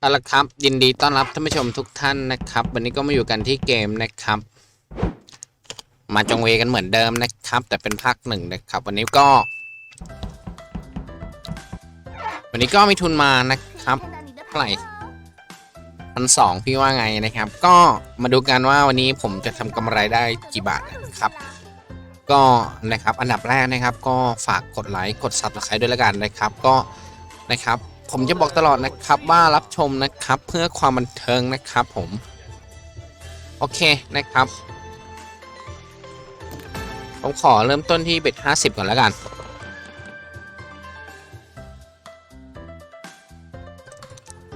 เอาละครับ ยินดีต้อนรับท่านผู้ชมทุกท่านนะครับ วันนี้ก็มาอยู่กันที่เกมนะครับ มาจงเวกันเหมือนเดิมนะครับ แต่เป็นภาคหนึ่งนะครับ วันนี้ก็ วันนี้ก็มีทุนมานะครับเท่าไหร่พันสองพี่ว่าไงนะครับ ก็มาดูกันว่าวันนี้ผมจะทำกำไรได้กี่บาทนะครับ ก็นะครับอันดับแรกนะครับ ก็ฝากกดไลค์กด subscribe ด้วยละกันนะครับ ก็นะครับ ผมจะบอกตลอดนะครับว่ารับชมนะครับเพื่อความบันเทิงนะครับผม โอเคนะครับ ผมขอเริ่มต้นที่เบ็ด50ก่อนแล้วกัน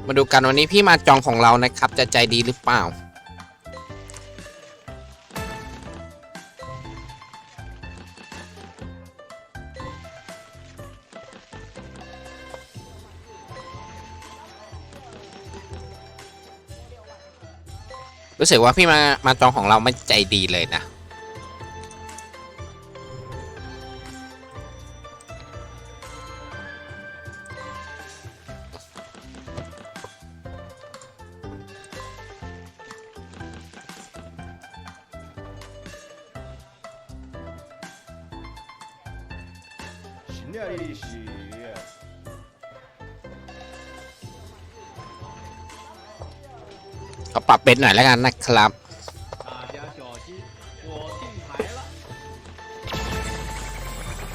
มาดูกันวันนี้พี่มาจองของเรานะครับ จะใจดีหรือเปล่า รู้สึกว่าพี่มามาจองของเราไม่ใจดีเลยนะ新年 เอาปรับเป็นหน่อยแล้วกันนะครับ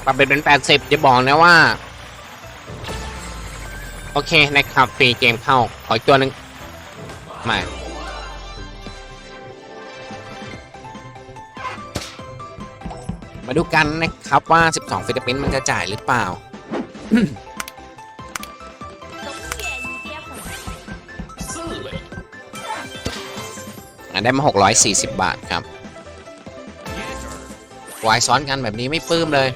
ปรับเป็นเป็นแปดสิบจะบอกนะว่า โอเคนะครับฟรีเกมเข้า ขออีกตัวหนึ่งมามาดูกันนะครับว่า 12ฟิลิปปินส์มันจะจ่ายหรือเปล่า ได้มา 640 บาทครับวายซ้อนกันแบบนี้ไม่ปื้มเลย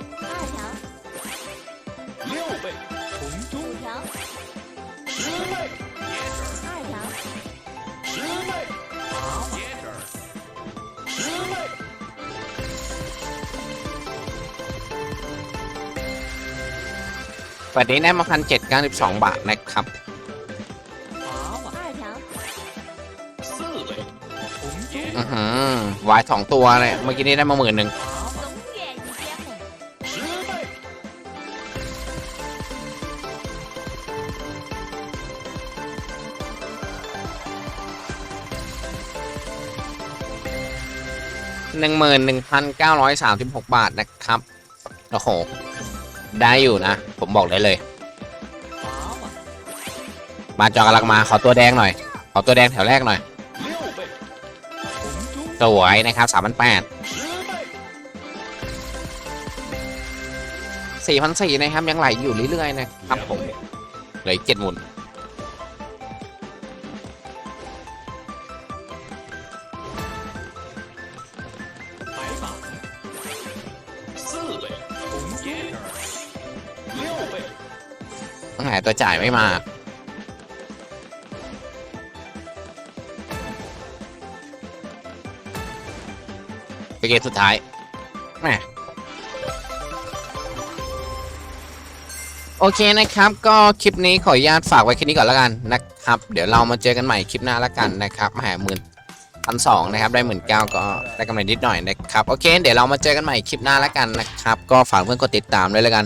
ปันนี้ได้มาพันเจ็ดเก้าสิบสองบาทนะครับือหือวายสองตัวเลยเมื่อกี้นี้ได้มาหมื่นหนึ่งหนึ่งหมื่นหนึ่งพันเก้าร้อยสามสิบหกบาทนะครับ โอ้โห ได้อยู่นะ ผมบอกได้เลย มาจอกำลักมาขอตัวแดงหน่อย ขอตัวแดงแถวแรกหน่อย สวยนะครับสามพันแปดสี่พันสี่นะครับ ยังไหลอยู่เรื่อยๆนะครับผมเหลืออีเจ็ดหมุนหายตัวจ่ายไม่มา ไปเกมสุดท้ายแหมโอเคนะครับ ก็คลิปนี้ขออนุญาตฝากไว้แค่นี้ก่อนแล้วกันนะครับ เดี๋ยวเรามาเจอกันใหม่คลิปหน้าแล้วกันนะครับมาหาหมื่นพันสองนะครับ ได้หมื่นเก้าก็ได้กำไรนิดหน่อยนะครับ โอเค เดี๋ยวเรามาเจอกันใหม่คลิปหน้าแล้วกันนะครับ ก็ฝากเพื่อนกดติดตามด้วยแล้วกัน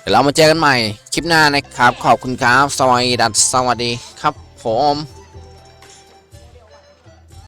เดี๋ยวเรามาเจอกันใหม่คลิปหน้านะครับ ขอบคุณครับสวัสดีดัสสวัสดีครับผม